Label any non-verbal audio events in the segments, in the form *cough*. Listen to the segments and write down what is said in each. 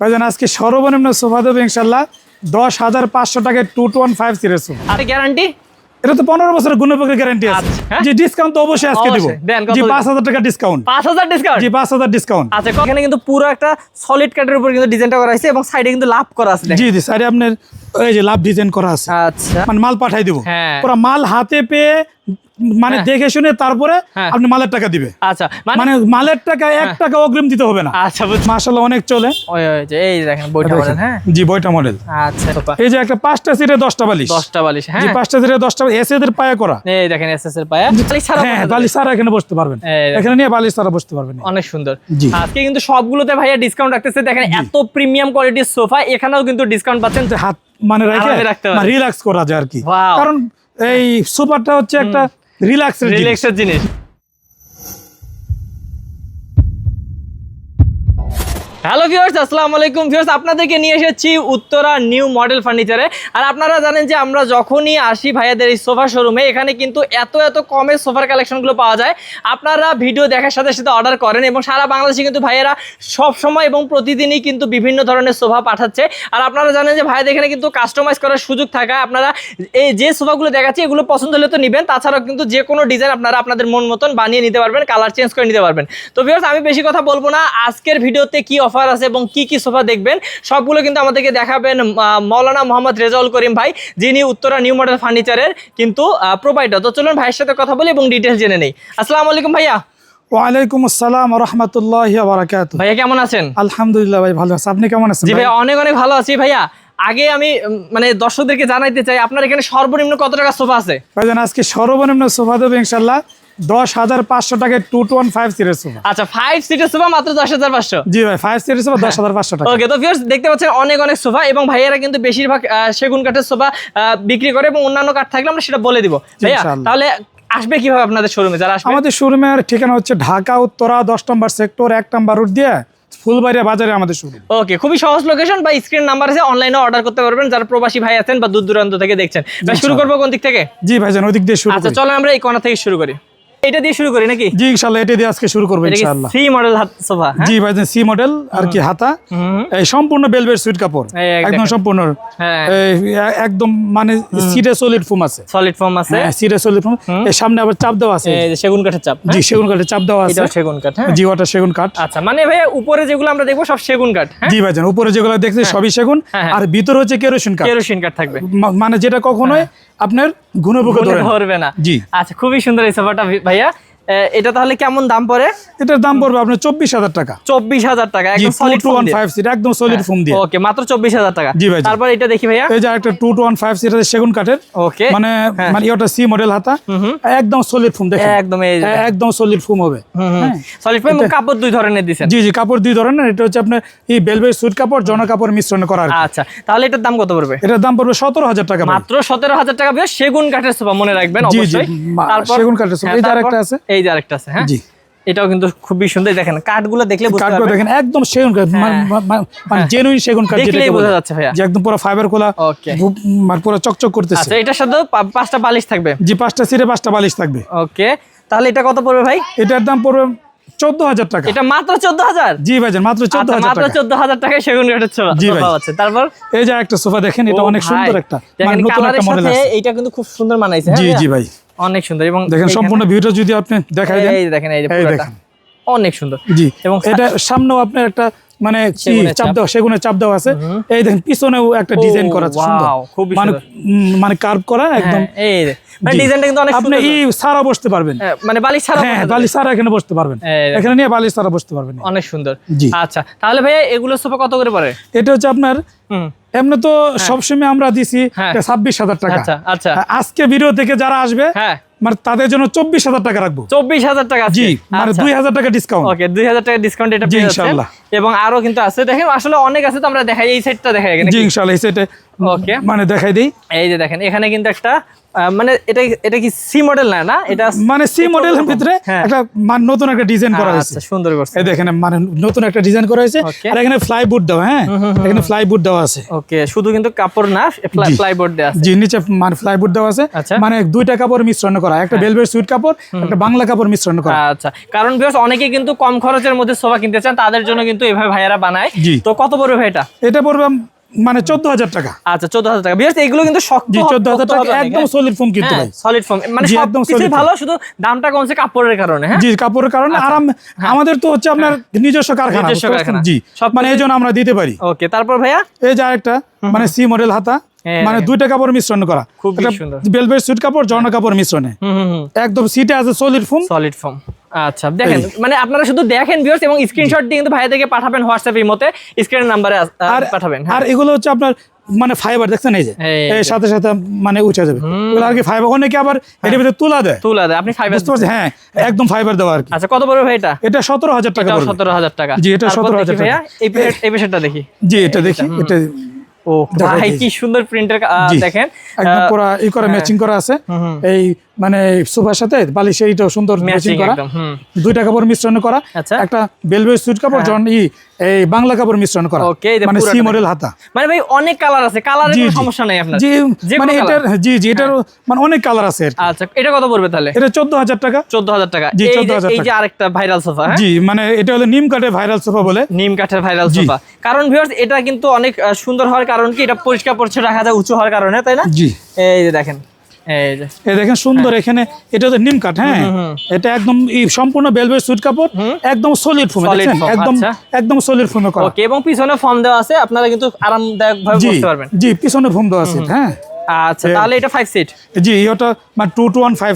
ভাইজান আজকে সর্বনিম্ন সোফা দেবে ইনশাল্লাহ দশ হাজার পাঁচশো টাকায় two two one five series আর গ্যারান্টি এটা তো পনেরো বছরের গুণপক্ষের গ্যারান্টি আছে। আচ্ছা, হ্যাঁ? ডিসকাউন্ট তো অবশ্যই আজকে দিব। জি পাঁচ হাজার টাকা ডিসকাউন্ট পাঁচ হাজার ডিসকাউন্ট জি পাঁচ হাজার ডিসকাউন্ট আচ্ছা এখানে কিন্তু পুরো একটা সলিড কাটের উপর কিন্তু ডিজাইনটা করা হয়েছে এবং সাইডে কিন্তু লাভ করা আছে জি জি সাইডে আপনার এই যে লাভ ডিজাইন করা আছে। আচ্ছা। মানে মাল পাঠাই দিব। হ্যাঁ। পুরো মাল হাতে পেয়ে মানে হ্যাঁ। দেখে শুনে তারপরে হ্যাঁ। আপনি মালের টাকা দিবে। আচ্ছা মানে মানে মালের টাকা এক টাকা অগ্রিম দিতে হবে না। আচ্ছা বুঝছি। অনেক চলে। এই দেখেন বইটা বলেন হ্যাঁ। জি বইটা মডেল আচ্ছা এই যে একটা পাঁচটা সিটে দশটা বালিশ। দশটা বালিশ জি হ্যাঁ। পাঁচটা সিটে দশটা এসেদের পায়ে করা। এই দেখেন এসএস এর পায়া বালিশ হ্যাঁ বালিশ সারা এখানে বসতে পারবেন। এখানে নিয়ে বালিশ সারা বসতে পারবেন। অনেক সুন্দর। আজকে কিন্তু সবগুলোতে ভাইয়া ডিসকাউন্ট রাখতেছে। দেখেন এত প্রিমিয়াম কোয়ালিটির সোফা এখানেও কিন্তু ডিসকাউন্ট পাচ্ছেন। হাত মানে রেখে রাখতে রিল্যাক্স করা যায় আর কি। কারণ এই সুপারটা হচ্ছে একটা রিল্যাক্স রিল্যাক্সের জিনিস। হ্যালো ভিউয়ার্স আসসালামু আলাইকুম ভিউয়ার্স আপনাদেরকে নিয়ে এসেছি উত্তরা নিউ মডেল ফার্নিচারে। আর আপনারা জানেন যে আমরা যখনই আসি ভাইয়াদের এই সোফা শোরুমে, এখানে কিন্তু এত এত কমে সোফার কালেকশনগুলো পাওয়া যায়। আপনারা ভিডিও দেখার সাথে সাথে অর্ডার করেন এবং সারা বাংলাদেশে কিন্তু ভাইয়েরা সবসময় এবং প্রতিদিনই কিন্তু বিভিন্ন ধরনের সোফা পাঠাচ্ছে। আর আপনারা জানেন যে ভাইয়াদের এখানে কিন্তু কাস্টমাইজ করার সুযোগ থাকা, আপনারা এই যে সোফাগুলো দেখাচ্ছি, এগুলো পছন্দ হলে তো নেবেন। তাছাড়াও কিন্তু যে কোনো ডিজাইন আপনারা আপনাদের মন মতন বানিয়ে নিতে পারবেন কালার চেঞ্জ করে নিতে পারবেন। তো ভিউয়ার্স আমি বেশি কথা বলব না। আজকের ভিডিওতে কি আছে এবং কি কি সোফা দেখবেন সবগুলো কিন্তু আমাদেরকে দেখাবেন মৌলানা মোহাম্মদ রেজাউল করিম ভাই যিনি উত্তরা নিউ মডেল ফার্নিচারের কিন্তু প্রোভাইডার তো চলুন ভাইয়ের সাথে কথা বলি এবং ডিটেলস জেনে নেই। আসসালামু আলাইকুম ভাইয়া। ওয়ালাইকুম আসসালাম রহমতুল্লাহ বারাকাত ভাইয়া কেমন আছেন? আলহামদুলিল্লাহ ভাই ভালো আছে। আপনি কেমন আছেন জি ভাই? ভাইয়া অনেক অনেক ভালো আছি ভাইয়া। আগে আমি মানে দর্শকদেরকে জানাইতে চাই আপনার এখানে সর্বনিম্ন কত টাকা সোফা আছে? ভাইজান আজকে সর্বনিম্ন সোফা দেবে ইনশাল্লাহ দশ হাজার পাঁচশো টাকায় two two one five series sofa আচ্ছা ফাইভ সিটের সোফা মাত্র দশ হাজার পাঁচশো? জি ভাই ফাইভ সিরিজ সোফা দশ হাজার পাঁচশো টাকা। ওকে তো ভিউয়ার্স দেখতে পাচ্ছেন অনেক অনেক সোফা এবং ভাইয়েরা কিন্তু বেশিরভাগ সেগুন কাঠের সোফা বিক্রি করে এবং অন্যান্য কাঠ থাকলে আমরা সেটা বলে দিব। ভাইয়া তাহলে আসবে কীভাবে আপনাদের শোরুমে যারা আসবে আমাদের শোরুমের ঠিকানা হচ্ছে ঢাকা উত্তরা দশ নম্বর সেক্টর এক নম্বর রুট দিয়ে ফুলবাড়িয়া বাজারে আমাদের শোরুম ওকে খুবই সহজ লোকেশন বা স্ক্রিন নাম্বার আছে অনলাইনে অর্ডার করতে পারবেন। যারা প্রবাসী ভাই আছেন বা দূর দূরান্ত থেকে দেখছেন। শুরু করব কোন দিক থেকে? জি ভাইজান ওই দিক দিয়ে শুরু আচ্ছা চলো আমরা এই কোণা থেকে শুরু করি। এটা দিয়ে শুরু করি নাকি? জি ইনশাল্লাহ এটা দিয়ে আজকে শুরু করব এটা কি ইনশাল্লাহ সি মডেল সোফা হ্যাঁ? জি ভাইজান সি মডেল আর কি হাতা এই সম্পূর্ণ বেলভেট সুইট কাপড় একদম। সম্পূর্ণ। হ্যাঁ। একদম মানে সিটে সলিড ফোম আছে। সলিড ফর্ম আছে। হ্যাঁ সিটে সলিড ফোম এর সামনে আবার চাপ দেওয়া আছে। এই যে সেগুন কাঠের চাপ জি সেগুন কাঠের চাপ দেওয়া আছে। এটাও সেগুন কাঠ হ্যাঁ? জি ওটা সেগুন কাঠ। আচ্ছা মানে ভাই উপরে যেগুলো আমরা দেখব সব সেগুন কাঠ হ্যাঁ? জি ভাইজান উপরে যেগুলো দেখছি সবই সেগুন হ্যাঁ, হ্যাঁ। আর ভিতর হচ্ছে কেরোসিন কাঠ। কেরোসিন কাঠ থাকবে। মানে যেটা কখনোই আপনার গুণবুক না। ধরবে না। জি। আচ্ছা খুবই সুন্দর এই সোফাটা ভি- ভাইয়া। এটা তাহলে কেমন দাম পড়ে? এটার দাম পড়বে আপনার চব্বিশ হাজার টাকা। চব্বিশ হাজার টাকা একদম solid two one five seat একদম সলিড ফোম দিয়ে। ওকে মাত্র চব্বিশ হাজার টাকা। জি ভাই, তারপর এটা দেখি ভাইয়া। এই যে একটা two two one five seat আছে সেগুন কাঠের। ওকে মানে হ্যাঁ। মানে ওটা সি মডেল হাতা। একদম সলিড ফোম দেখেন। একদম একদম সলিড ফোম হবে। হ্যাঁ। সলিড ফোম কাপড় দুই ধরনের দিছেন। জি জি কাপড় দুই ধরনের। এটা হচ্ছে আপনার এই বেলভেট সুইট কাপড় জন কাপড় মিশ্রণ করা আচ্ছা তাহলে এটার দাম কত পড়বে? এটার দাম পড়বে সতেরো হাজার টাকা মাত্র সতেরো হাজার টাকা সেগুন কাঠের সোফা মনে রাখবেন অবশ্যই। মা- সেগুন কাঠের সোফা। হ্যাঁ, এই যে আরেকটা আছে। এই যে আরেকটা আছে হ্যাঁ? জি। এটাও কিন্তু খুবই সুন্দর। দেখেন কাঠগুলো দেখলে বুঝতে পারবেন। দেখেন একদম সেগুন কাঠ মা- মানে জেনুইন সেগুন কাঠ হ্যাঁ। দেখলেই বোঝা যাচ্ছে ভাইয়া। যে একদম পুরো ফাইবার কোলা মানে পুরো চকচক করতেছে। আচ্ছা এটার সাথে পাঁচটা বালিশ থাকবে। জি পাঁচটা সিটে পাঁচটা বালিশ থাকবে। ওকে তাহলে এটা কত পড়বে ভাই? এটার দাম পড়বে চোদ্দ হাজার টাকা। এটা মাত্র চোদ্দ হাজার জি ভাইজান মাত্র চোদ্দ আচ্ছা, হাজার মাত্র চোদ্দ হাজার টাকায় সেগুন কাঠের সোফা জি ভাই। আছে তারপর? এই যে একটা সোফা দেখেন এটা অনেক সুন্দর একটা। মানে নতুন একটা মডেল আছে। এইটা কিন্তু খুব সুন্দর মানাইছে হ্যাঁ জি জি ভাই। অনেক সুন্দর এবং দেখেন সম্পূর্ণ ভিউটা যদি আপনি দেখাই দেন। এই দেখেন এই যে পুরোটা। অনেক সুন্দর। জি। এবং এটা সামনেও আপনার একটা মানে কি চাপ। দেওয়া সেগুনের চাপ দেওয়া আছে। এই দেখেন পিছনেও একটা ডিজাইন করা আছে সুন্দর। মানে মানে কার্ভ করা একদম। হ্যাঁ, এই মানে ডিজাইনটা কিন্তু অনেক আপনি এই সারা বসতে পারবেন। হ্যাঁ, মানে বালিশ ছাড়া হ্যাঁ যাবে। সারা এখানে বসতে পারবেন। এখানে নিয়ে বালিশ সারা বসতে পারবেন। অনেক সুন্দর। জি। আচ্ছা তাহলে ভাইয়া এগুলো সোফা কত করে পড়ে? এটা হচ্ছে আপনার হুম। এমনি তো সবসময় আমরা দিছি হ্যাঁ। ছাব্বিশ হাজার টাকা। আচ্ছা আচ্ছা। আজকে ভিডিও থেকে যারা আসবে হ্যাঁ। মানে তাদের জন্য চব্বিশ হাজার টাকা রাখব। চব্বিশ হাজার টাকা জি মানে দুই হাজার টাকা ডিসকাউন্ট ওকে দুই হাজার টাকা ডিসকাউন্ট এটা পেয়ে যাচ্ছেন। এবং আরও কিন্তু আছে। দেখেন আসলে অনেক আছে তো আমরা দেখাই এই সাইডটা দেখাই জি ইনশাল্লাহ সেটা ওকে মানে দেখাই দিই। এই যে দেখেন এখানে কিন্তু একটা মানে এটা এটা কি সি মডেল না না? এটা মানে সি মডেলের ভিতরে হ্যাঁ। একটা মানে নতুন একটা ডিজাইন করা হয়েছে। আচ্ছা সুন্দর করছে। এই দেখেন মানে নতুন একটা ডিজাইন করা হয়েছে। আর এখানে ফ্লাই দেওয়া হ্যাঁ? এখানে ফ্লাই দেওয়া আছে। ওকে শুধু কিন্তু কাপড় না দেওয়া আছে। জি নিচে মানে ফ্লাই দেওয়া আছে। আচ্ছা। মানে দুইটা কাপড় মিশ্রণ করা একটা বেলভেট সুইট কাপড় একটা বাংলা কাপড় মিশ্রণ করা। আচ্ছা কারণ বিকজ অনেকে কিন্তু কম খরচের মধ্যে সোফা কিনতে চান তাদের জন্য কিন্তু এভাবে ভাইয়ারা বানায়। তো কত পড়বে ভাই এটা? এটা পড়বে মানে চোদ্দ হাজার টাকা। আচ্ছা চোদ্দ হাজার টাকা। বিয়ার্স এগুলো কিন্তু শক্ত জি হবে, চোদ্দ হাজার শক্ত টাকা একদম হ্যাঁ? সলিড ফোম কিন্তু ভাই সলিড ফর্ম মানে সব কিছুই ভালো শুধু দামটা কমছে কাপড়ের কারণে হ্যাঁ? জি কাপড়ের কারণে। আরাম আমাদের তো হচ্ছে আপনার নিজস্ব কারখানা নিজস্ব কারখানা। জি সব মানে এই জন্য আমরা দিতে পারি। ওকে তারপর ভাইয়া? এই যে আরেকটা মানে সি মডেল হাতা হ্যাঁ, মানে হ্যাঁ। দুইটা কাপড় মিশ্রণ করা। একটা সুন্দর। বেলভেট সুইট কাপড় জর্না কাপড় মিশ্রণে। হুম হুম হুম। একদম সিটে আছে সলিড ফোম সলিড ফর্ম আচ্ছা দেখেন মানে আপনারা শুধু দেখেন ভিউয়ার্স এবং স্ক্রিনশট দিয়ে কিন্তু ভাইয়াদেরকে পাঠাবেন হোয়াটসঅ্যাপ ইমোতে স্ক্রিনের নাম্বারে পাঠাবেন হ্যাঁ। আর এগুলো হচ্ছে আপনার মানে ফাইবার দেখছেন এই যে। সাথে সাথে মানে উঠে যাবে। আর কি ফাইবার অনেকে আবার এটার ভিতরে তুলা দেয়। তুলা দেয় আপনি ফাইবার বুঝতে পারছেন? হ্যাঁ একদম ফাইবার দেওয়া আর কি। আচ্ছা কত পড়বে ভাই এটা? এটা সতেরো হাজার টাকা পড়বে। সতেরো হাজার টাকা। জি, এটা তারপর 17,000 টাকা। এই এই পেশারটা দেখি। জি এটা দেখি এটা ও ভাই কি সুন্দর প্রিন্টের দেখেন। একদম পুরা ই করা ম্যাচিং করা আছে। এই মানে সোফার সাথে বালিশ এইটাও সুন্দর ম্যাচিং করা। দুইটা কাপড় মিশ্রণ করা। আচ্ছা। একটা বেলভেট সুইট কাপড় জন ই এই বাংলা কাপড় মিশ্রণ করা। মানে সি মডেল হাতা। মানে ভাই অনেক কালার আছে। কালারের কোনো সমস্যা নেই আপনার। জি মানে এটার জি জি এটার মানে অনেক কালার আছে আচ্ছা এটা কত পড়বে তাহলে? এটা চোদ্দ হাজার টাকা। চোদ্দ হাজার টাকা। জি, 14,000 এই যে আরেকটা ভাইরাল সোফা হ্যাঁ? জি মানে এটা হলো নিম কাঠের ভাইরাল সোফা বলে। নিম কাঠের ভাইরাল। সোফা কারণ ভিউয়ার্স এটা কিন্তু অনেক সুন্দর হওয়ার কারণ কি? এটা পরিষ্কার পরিচ্ছন্ন রাখা যায় উঁচু হওয়ার কারণে তাই না? জি। এই যে দেখেন। এই দেখেন সুন্দর এখানে এটা তো নিম কাঠ হ্যাঁ? এটা একদম সম্পূর্ণ বেলভেট সুট কাপড় একদম সলিড ফোম একদম আচ্ছা। একদম সলিড ফোমে করা। এবং পিছনে ফর্ম দেওয়া আছে আপনারা কিন্তু আরামদায়ক ভাবে জি বসতে পারবেন। জি পিছনে ফোম দেওয়া আছে হ্যাঁ? আচ্ছা তাহলে এটা ফাইভ সিট জি ওটা মানে টু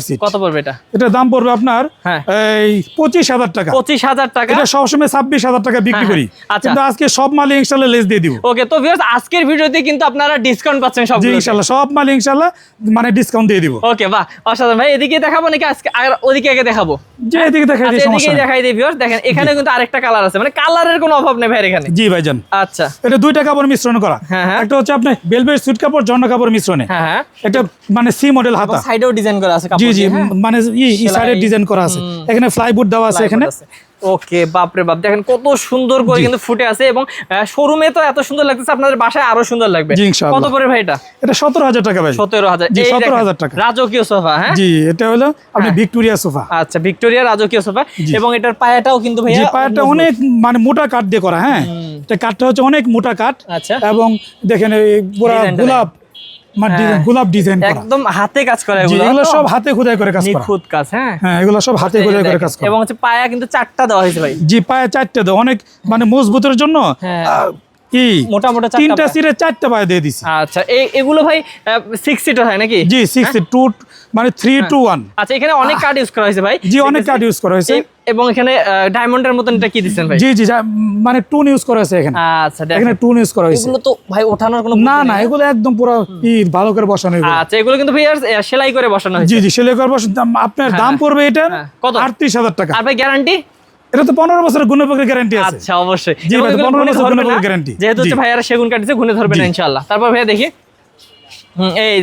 সিট কত পড়বে এটা? এটার দাম পড়বে আপনার হ্যাঁ। এই পঁচিশ হাজার টাকা। পঁচিশ হাজার টাকা? এটা সবসময় ছাব্বিশ হাজার টাকা বিক্রি হ্যাঁ, করি। হ্যাঁ। আচ্ছা। কিন্তু আজকে সব মালে ইনশাল্লাহ লেস দিয়ে দিব। ওকে তো ভিউয়ার্স আজকের ভিডিওতে কিন্তু আপনারা ডিসকাউন্ট পাচ্ছেন সব জি ইনশাল্লাহ সব মালে ইনশাল্লাহ মানে ডিসকাউন্ট দিয়ে দিব। ওকে বাহ অসাধারণ। ভাই এদিকে দেখাবো নাকি আজকে? আর ওদিকে আগে দেখাবো। যে এদিকে দেখাই দিই আচ্ছা সমস্যা এদিকেই নেই। দেখাই দিই ভিউয়ার্স দেখেন এখানে কিন্তু আরেকটা কালার আছে। মানে কালারের কোনো অভাব নেই ভাই এখানে। জি ভাইজান। আচ্ছা। এটা দুইটা কাপড় মিশ্রণ করা। একটা হচ্ছে আপনার বেলভেট সুইট কাপড় জর্না কাপড় মিশ্রণে। হ্যাঁ হ্যাঁ। এটা মানে সি মডেল হাতা। সাইডেও ডিজাইন করা আছে জি জি হ্যাঁ? মানে ই সাইডে ডিজাইন করা আছে। এখানে ফ্লাইবোর্ড দেওয়া আছে এখানে। ওকে বাপরে বাপ দেখেন কত সুন্দর করে কিন্তু ফুটে আছে এবং শোরুমে তো এত সুন্দর লাগতেছে আপনাদের বাসায় আরও সুন্দর লাগবে। কত করে ভাই এটা? এটা সতেরো হাজার টাকা ভাই। সতেরো হাজার। এই 17,000 টাকা। রাজকীয় সোফা হ্যাঁ? জি এটা হলো আপনি ভিক্টোরিয়া সোফা। আচ্ছা ভিক্টোরিয়া রাজকীয় সোফা। এবং এটার পায়াটাও কিন্তু জি পায়াটা অনেক মানে মোটা কাঠ দিয়ে করা হ্যাঁ? কাঠটা হচ্ছে অনেক মোটা কাঠ। আচ্ছা। এবং দেখেন এই গোলাপ মানে গোলাপ ডিজাইন করা। একদম হাতে কাজ করা এগুলো। এগুলো সব হাতে খোদাই করে কাজ করা। নিখুঁত কাজ হ্যাঁ। হ্যাঁ এগুলো সব হাতে খোদাই করে কাজ করা। এবং হচ্ছে পায়া কিন্তু চারটা দেওয়া হয়েছে ভাই। জি পায়ে চারটা দেওয়া। অনেক মানে মজবুতের জন্য হ্যাঁ। কি? মোটা মোটা তিনটা পায়া। চারটা পায়ে দিয়ে দিছি। আচ্ছা এই এগুলো ভাই সিক্স সিটার হয় নাকি? জি সিক্স টু মানে থ্রি টু ওয়ান আচ্ছা এখানে অনেক কার্ড ইউজ করা হয়েছে ভাই। জি অনেক কাঠ ইউজ করা হয়েছে। এবং এখানে ডায়মন্ডের মতন এটা কি দিচ্ছেন ভাই? জি জি মানে টুন ইউজ করা হয়েছে এখানে। আচ্ছা এখানে টুন ইউজ করা হয়েছে। এগুলো তো ভাই ওঠানোর কোনো না না এগুলো একদম পুরো ই ভালো করে বসানো এগুলো। আচ্ছা এগুলো কিন্তু ভাই সেলাই করে বসানো হয়েছে। জি জি সেলাই করব আপনার দাম পড়বে এটা হ্যাঁ, কত? আটত্রিশ হাজার টাকা। আর ভাই গ্যারান্টি এটা তো পনেরো বছরের গুণপকের গ্যারান্টি আছে। আচ্ছা অবশ্যই। জি এবং 15 গুণে বছর ধরবে গুণে না, যেহেতু হচ্ছে। ভাইয়ারা সেগুন কাটিছে গুনে ধরবে না ইনশাআল্লাহ। তারপর ভাইয়া দেখি এই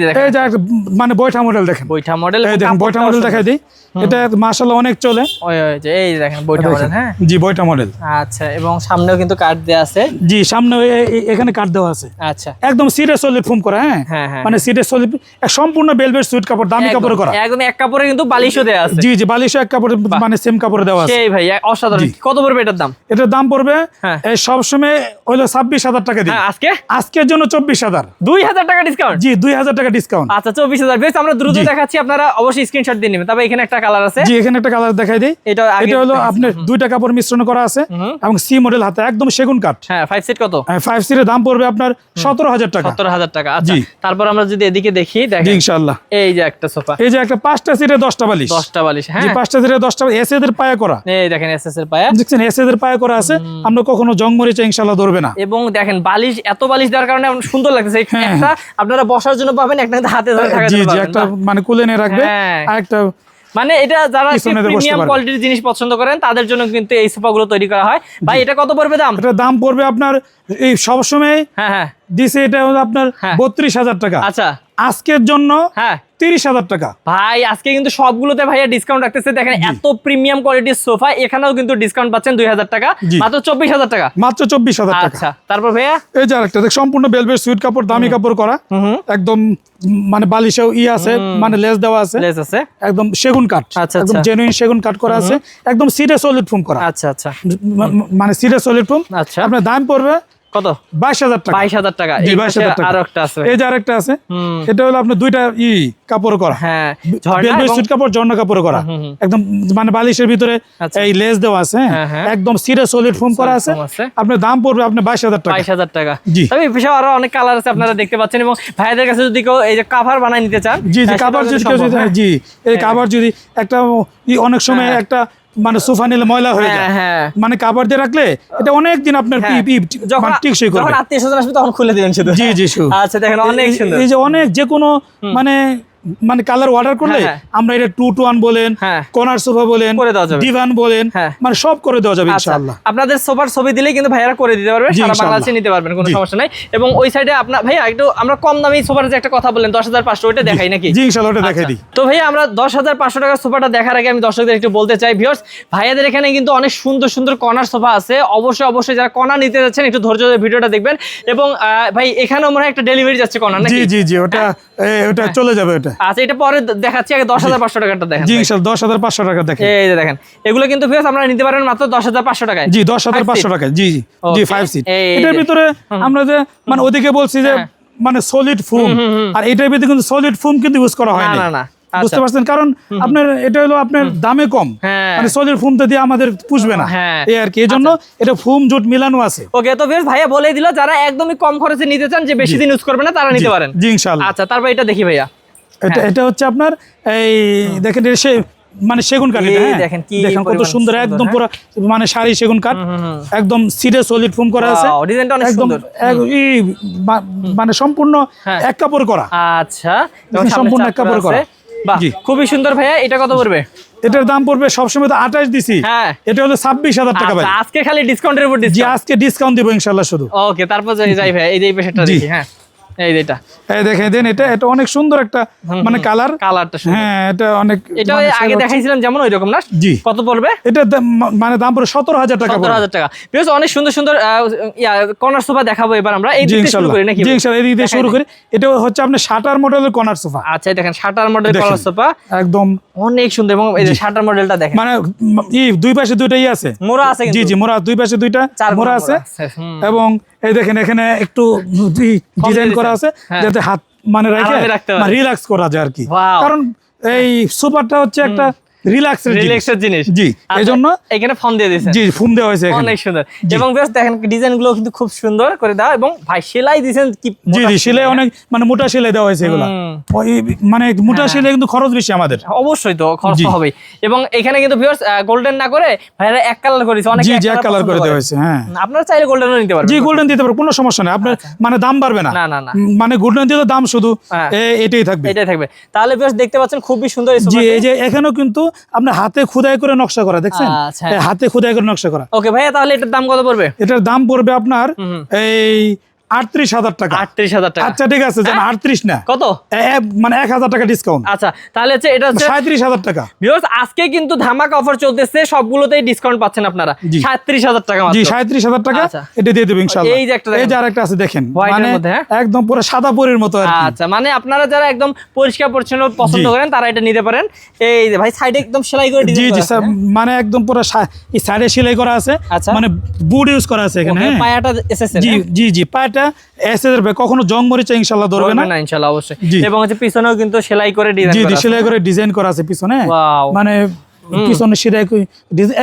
মানে বৈঠা মডেল দেখেন। বইটা মডেল এই দেখেন বৈঠা মডেল দেখাই দিই। এটা মাশাআল্লাহ অনেক চলে। ওই ওই যে এই দেখেন বইটা মডেল হ্যাঁ? জি বৈঠা মডেল আচ্ছা এবং সামনেও কিন্তু দেওয়া আছে। জি সামনে এ- এ- এখানে কাট দেওয়া আছে। আচ্ছা। একদম সিটে সলিড ফোম করা হ্যাঁ? হ্যাঁ। মানে সিটে সলিড সম্পূর্ণ বেলভেট সুইট কাপড় দামি কাপড় করা। একদম এক কাপড়ে কিন্তু বালিশও আছে। জি জি বালিশ এক কাপড় মানে সেম কাপড় দেওয়া আছে। সেই ভাই অসাধারণ। কত পড়বে এটার দাম? এটার দাম পড়বে। সবসময় হইল ছাব্বিশ হাজার টাকা দিই হ্যাঁ আজকে? আজকের জন্য চব্বিশ হাজার। দুই হাজার টাকা ডিসকাউন্ট জি দুই হাজার টাকা ডিসকাউন্ট আচ্ছা চব্বিশ হাজার। বেশ আমরা দ্রুত দেখাচ্ছি আপনারা অবশ্যই স্ক্রিনশট দিয়ে নেবেন। তবে এখানে একটা কালার আছে। জি এখানে একটা কালার দেখাই দিই। এটা এটা হলো আপনার দুইটা কাপড় মিশ্রণ করা আছে এবং সি মডেল হাতে একদম সেগুন কাঠ। হ্যাঁ ফাইভ সেট কত? ফাইভ সিটের দাম পড়বে আপনার সতেরো হাজার টাকা। সত্তর হাজার টাকা আচ্ছা। জি। তারপর আমরা যদি এদিকে দেখি ইনশাল্লাহ এই যে একটা সোফা। এই যে একটা পাঁচটা সিটে দশটা বালিশ। দশটা বালিশ জি হ্যাঁ। পাঁচটা সিটে দশটা এস এদের পায়ে করা। এই দেখেন এস এস এর পায়া। দেখছেন এস এদের পায়ে করা আছে। আমরা কখনো জং মরিচা ইনশাল্লাহ ধরবে না। এবং দেখেন বালিশ এত বালিশ দেওয়ার কারণে সুন্দর লাগতেছে। এই হ্যাঁ, একটা আপনারা বসার জন্য পাবেন একটা হাতে ধরে থাকার জন্য জি একটা মানে কোলে নিয়ে রাখবে হ্যাঁ। আর একটা মানে এটা যারা প্রিমিয়াম কোয়ালিটির জিনিস পছন্দ করেন তাদের জন্য কিন্তু এই সোফা গুলো তৈরি করা হয়। ভাই এটা কত পড়বে দাম? এটা দাম পড়বে আপনার এই সবসময় হ্যাঁ হ্যাঁ। দিছে এটা হলো আপনার হ্যাঁ। বত্রিশ হাজার টাকা। আচ্ছা। আজকের জন্য হ্যাঁ। তিরিশ হাজার টাকা। ভাই আজকে কিন্তু সবগুলোতে ভাইয়া ডিসকাউন্ট রাখতেছে। দেখেন এত প্রিমিয়াম কোয়ালিটির সোফা এখানেও কিন্তু ডিসকাউন্ট পাচ্ছেন দুই হাজার টাকা। মাত্র চব্বিশ হাজার টাকা। মাত্র চব্বিশ হাজার টাকা। আচ্ছা তারপর ভাইয়া? এই যে আরেকটা দেখ সম্পূর্ণ বেলভেট সুইট কাপড় দামি কাপড় করা। একদম মানে বালিশেও ই আছে মানে লেস দেওয়া আছে। লেস আছে। একদম সেগুন কাঠ। আচ্ছা, একদম আচ্ছা। জেনুইন সেগুন কাঠ করা আছে। একদম সিরিয়াস সলিড ফোম করা। আচ্ছা আচ্ছা। মানে সিরিয়াস সলিড ফোম আচ্ছা। আপনার দাম পড়বে কত বাইশ হাজার টাকা বাইশ হাজার টাকা এই বাইশ হাজার টাকা আরও একটা আছে এই যে আরেকটা আছে এটা হলো আপনার দুইটা ই কাপড় করা হ্যাঁ সুইট কাপড় ঝর্ণা কাপড় করা। একদম মানে বালিশের ভিতরে আচ্ছা। এই লেস দেওয়া আছে হ্যাঁ? হ্যাঁ, হ্যাঁ। একদম সিরিয়াস সলিড ফোম করা আছে আপনার দাম পড়বে আপনার বাইশ হাজার টাকা বাইশ হাজার টাকা জি। তবে এই পেশা আরও অনেক কালার আছে আপনারা দেখতে পাচ্ছেন এবং ভাইদের কাছে যদি কেউ এই যে কাভার বানাই নিতে চান জি জি সেটাও যদি। জি এই কাবার যদি একটা ই অনেক সময়। একটা মানে সোফা নিলে ময়লা হয়ে হ্যাঁ, যায়। হ্যাঁ। মানে কাপড় দিয়ে রাখলে এটা অনেক দিন আপনার হ্যাঁ। পি- যখন মানে টিকসই যখন আত্মীয় স্বজন আসবে তখন খুলে দিবেন শুধু। জি জি শুধু। আচ্ছা দেখেন অনেক সুন্দর এই যে অনেক যে কোনো মানে মানে কালার অর্ডার করলে হ্যাঁ, আমরা এটা টু টু ওয়ান বলেন হ্যাঁ। কর্নার সোফা বলেন করে দেওয়া যাবে। ডিভান বলেন হ্যাঁ। মানে সব করে দেওয়া যাবে আচ্ছা ইনশাআল্লাহ। আপনাদের সোফার ছবি দিলেই কিন্তু ভাইয়ারা করে দিতে পারবে সারা বাংলাদেশে নিতে পারবেন কোনো সমস্যা নাই। এবং ওই সাইডে আপনার ভাইয়া একটু আমরা কম দামি সোফার যে একটা কথা বললেন দশ হাজার পাঁচশো ওইটা দেখাই নাকি? জি ইনশাআল্লাহ ওটা দেখাই আচ্ছা। দিই। তো ভাইয়া আমরা দশ হাজার পাঁচশো টাকার সোফাটা দেখার আগে আমি দর্শকদের একটু বলতে চাই ভিউয়ার্স ভাইয়াদের এখানে কিন্তু অনেক সুন্দর সুন্দর কর্নার সোফা আছে। অবশ্যই অবশ্যই যারা কর্নার নিতে যাচ্ছেন একটু ধৈর্য ধরে ভিডিওটা দেখবেন। এবং ভাই এখানেও মনে হয় একটা ডেলিভারি যাচ্ছে কর্নার জি নাকি? জি জি ওটা এ, ওটা চলে যাবে ওটা। আচ্ছা এটা পরে দেখাচ্ছি আগে দশ হাজার পাঁচশো টাকাটা দেখেন। জি হাজার পাঁচশো টাকা দেখেন। এই যে দেখেন। এগুলো কিন্তু ভিউয়ার্স আপনারা নিতে পারেন মাত্র দশ হাজার পাঁচশো টাকায়। জি? টাকা জি জি জি Okay, সিট এটার ভিতরে আমরা যে মানে ওদিকে বলছি যে হ্যাঁ। মানে সলিড ফোম আর এটার ভিতরে কিন্তু সলিড ফোম কিন্তু ইউজ করা হয় না, না, না। আচ্ছা। বুঝতে পারছেন? কারণ আপনার এটা হলো আপনার দামে কম। হ্যাঁ। মানে সলিড ফোমটা দিয়ে আমাদের পুষবে না। হ্যাঁ। এই আর কি এই জন্য এটা ফোম জোট মিলানো আছে। ওকে তো বেশ ভাইয়া বলে দিল যারা একদমই কম খরচে নিতে চান যে বেশি দিন ইউজ করবে না তারা নিতে পারেন। জি ইনশাআল্লাহ। আচ্ছা তারপর এটা দেখি ভাইয়া। এটা এটা হচ্ছে আপনার এই দেখেন এটা সে মানে সেগুন কাঠ এটা হ্যাঁ। দেখেন কি দেখেন কত সুন্দর একদম হ্যাঁ? পুরো মানে শাড়ি সেগুন কাঠ একদম সিরিয়াস সলিড ফোম করা আছে। ডিজাইনটা অনেক সুন্দর। মানে সম্পূর্ণ হ্যাঁ। এক কাপড় করা। আচ্ছা। সম্পূর্ণ এক কাপড় করা। খুবই সুন্দর ভাইয়া। এটা কত পড়বে? এটার দাম পড়বে সবসময় তো আঠাশ দিছি। হ্যাঁ। এটা হলো ছাব্বিশ হাজার টাকা ভাই। আচ্ছা আজকে খালি ডিসকাউন্টের উপর আজকে ডিসকাউন্ট দিব ইনশাল্লাহ শুধু। ওকে তারপর যাই ভাই এই যে পেশাটা। দেখি হ্যাঁ। এই এটা। এই দেখেন দেন এটা এটা অনেক সুন্দর একটা মানে কালার। কালারটা হ্যাঁ এটা অনেক এটা মানে ওই sell আগে দেখাইছিলাম যেমন ওই রকম না? জি। কত পড়বে? এটা মানে দাম পড়ে সতেরো হাজার টাকা সত্তর হাজার টাকা। বেশ অনেক সুন্দর সুন্দর কর্নার সোফা দেখাবো এবার আমরা। এই জি শুরু করি নাকি? জি ইনশাল্লাহ এদিক দিয়ে শুরু করি। এটা হচ্ছে আপনার শাটার মডেলের কর্নার সোফা আচ্ছা দেখেন শাটার মডেল। কর্নার সোফা একদম। অনেক সুন্দর এবং এই যে শাটার মডেলটা দেখেন। মানে দুই পাশে দুইটাই আছে। মোড়া আছে জি জি মোড়া দুই পাশে দুইটা মোড়া আছে। এবং এই দেখেন এখানে একটু ডিজাইন করা আছে হ্যাঁ। যাতে হাত মানে রেখে। রিল্যাক্স করা যায় আর কি কারণ এই সুপারটা হচ্ছে একটা রিল্যাক্সের রিল্যাক্সের জিনিস। জি আচ্ছা, এখানে ফোন দিয়ে দিয়েছেন। জি ফুম দেওয়া হয়েছে এখানে। অনেক সুন্দর। এবং বেশ দেখেন ডিজাইন কিন্তু খুব সুন্দর করে দেওয়া এবং ভাই সেলাই দিয়েছেন কি জি জি সেলাই। অনেক মানে মোটা সেলাই দেওয়া হয়েছে এগুলা। মানে মোটা সেলাই কিন্তু খরচ বেশি আমাদের। অবশ্যই তো খরচ জি। এবং এখানে কিন্তু ভিউয়ার্স গোল্ডেন না করে ভাইরা এক কালার করেছে অনেকে জি জি এক কালার করে করে। দেওয়া হয়েছে হ্যাঁ। আপনারা চাইলে গোল্ডেনও নিতে পারবেন। জি গোল্ডেন দিতে কোনো সমস্যা নেই। আপনার মানে দাম বাড়বে না। না, না। মানে গোল্ডেন দিলে দাম শুধু হ্যাঁ। এটাই থাকবে। এটাই থাকবে। তাহলে বেশ দেখতে পাচ্ছেন খুবই সুন্দর জি এই যে এখানেও কিন্তু আপনার হাতে খোদাই করে নকশা করা দেখছেন? আচ্ছা। হাতে খোদাই করে নকশা করা। ওকে ভাইয়া তাহলে এটার দাম কত পড়বে? এটার দাম পড়বে আপনার এই আটত্রিশ হাজার টাকা। আটত্রিশ হাজার টাকা। আচ্ছা ঠিক আছে আটত্রিশ না। কত? এ- এ- মানে এক হাজার টাকা ডিসকাউন্ট আচ্ছা তাহলে হচ্ছে এটা হচ্ছে সাঁত্রিশ হাজার টাকা। ভিউয়ার্স আজকে কিন্তু ধামাকা অফার চলতেছে সবগুলোতেই ডিসকাউন্ট পাচ্ছেন আপনারা। সাঁত্রিশ হাজার টাকা জি সাঁত্রিশ হাজার টাকা। আচ্ছা। এটা দিয়ে দেবো এই যে একটা এই যে আরেকটা আছে দেখেন। মানে হ্যাঁ? একদম পুরো সাদা পরির মতো আচ্ছা মানে আপনারা যারা একদম পরিষ্কার পরিচ্ছন্ন পছন্দ করেন তারা এটা নিতে পারেন। এই যে ভাই সাইডে একদম সেলাই করে জি জি স্যার, মানে একদম পুরো সাইডে সেলাই করা আছে। আচ্ছা। মানে বুড ইউজ করা আছে এখানে হ্যাঁ? পায়াটা জি জি জি পাটা এসে ধরবে কখনো জং মরিচা ইনশাল্লাহ ধরবে না? না ইনশাআল্লাহ অবশ্যই। এবং হচ্ছে পিছনেও কিন্তু সেলাই করে ডিজাইন জি জি করা আছে। সেলাই করে ডিজাইন করা আছে পিছনে। মানে পিছনে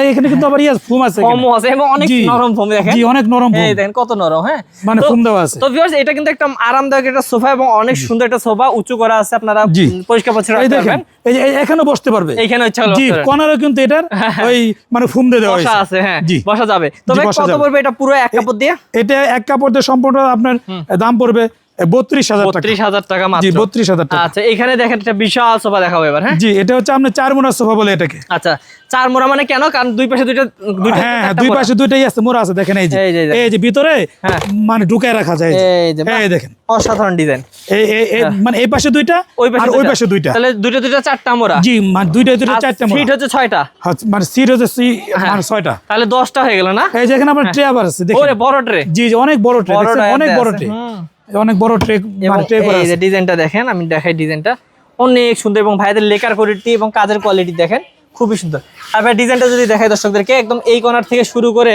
এখানে কিন্তু আবার ফুম আছে ফোমও আছে এবং অনেক নরম ফোম দেখেন। জি অনেক নরম foam। দেখেন কত নরম হ্যাঁ? মানে তো- দেওয়া আছে। তো ভিউয়ার্স এটা কিন্তু একটা আরামদায়ক একটা সোফা এবং অনেক সুন্দর একটা সোফা উঁচু করা আছে আপনারা পরিষ্কার পরিচ্ছন্ন রাখতে দেখেন পারবেন। এই যে এখানে বসতে পারবে। ইচ্ছা হলো জি কিন্তু এটার *laughs* ওই মানে ফুম দিয়ে দেওয়া আছে হ্যাঁ জি। বসা যাবে। তবে কত পড়বে এটা পুরো এক কাপড় দিয়ে? এটা এক কাপড় দিয়ে সম্পূর্ণ আপনার দাম পড়বে বত্রিশ হাজার বত্রিশ হাজার টাকা মাত্র। বত্রিশ হাজার টাকা। আচ্ছা এখানে দেখেন একটা বিশাল সোফা দেখাবো এবার হ্যাঁ? জি এটা হচ্ছে আপনার চার মোড়া সোফা বলে এটাকে। আচ্ছা চার মোড়া মানে কেন? কারণ দুই পাশে দুইটা দুইটা হ্যাঁ হ্যাঁ দুই পাশে দুইটাই আছে মোড়া আছে দেখেন এই যে। এই যে, এই যে। এই যে ভিতরে হ্যাঁ। মানে ঢুকায় রাখা যায় এই যে। দেখেন। অসাধারণ ডিজাইন। এই এই- এই মানে এই পাশে দুইটা ওই পাশে আর ওই পাশে দুইটা। তাহলে দুইটা দুইটা চারটা মোড়া। জি মানে দুইটা দুইটা চারটা হচ্ছে ছয়টা। মানে সিট হচ্ছে সি- হ্যাঁ। মানে ছয়টা। তাহলে দশটা হয়ে গেল না? এই যে এখানে আপনার ট্রে আবার আছে দেখেন। ওরে বড় ট্রে। জি জি অনেক বড় ট্রে অনেক বড় ট্রে। অনেক বড় ট্রেক মানে ট্রে করা এই যে ডিজাইনটা দেখেন আমি দেখাই ডিজাইনটা। অনেক সুন্দর এবং ভাইদের লেকার কোয়ালিটি এবং কাজের কোয়ালিটি দেখেন খুবই সুন্দর। আর ভাই ডিজাইনটা যদি দেখাই দর্শকদেরকে একদম এই কর্নার থেকে শুরু করে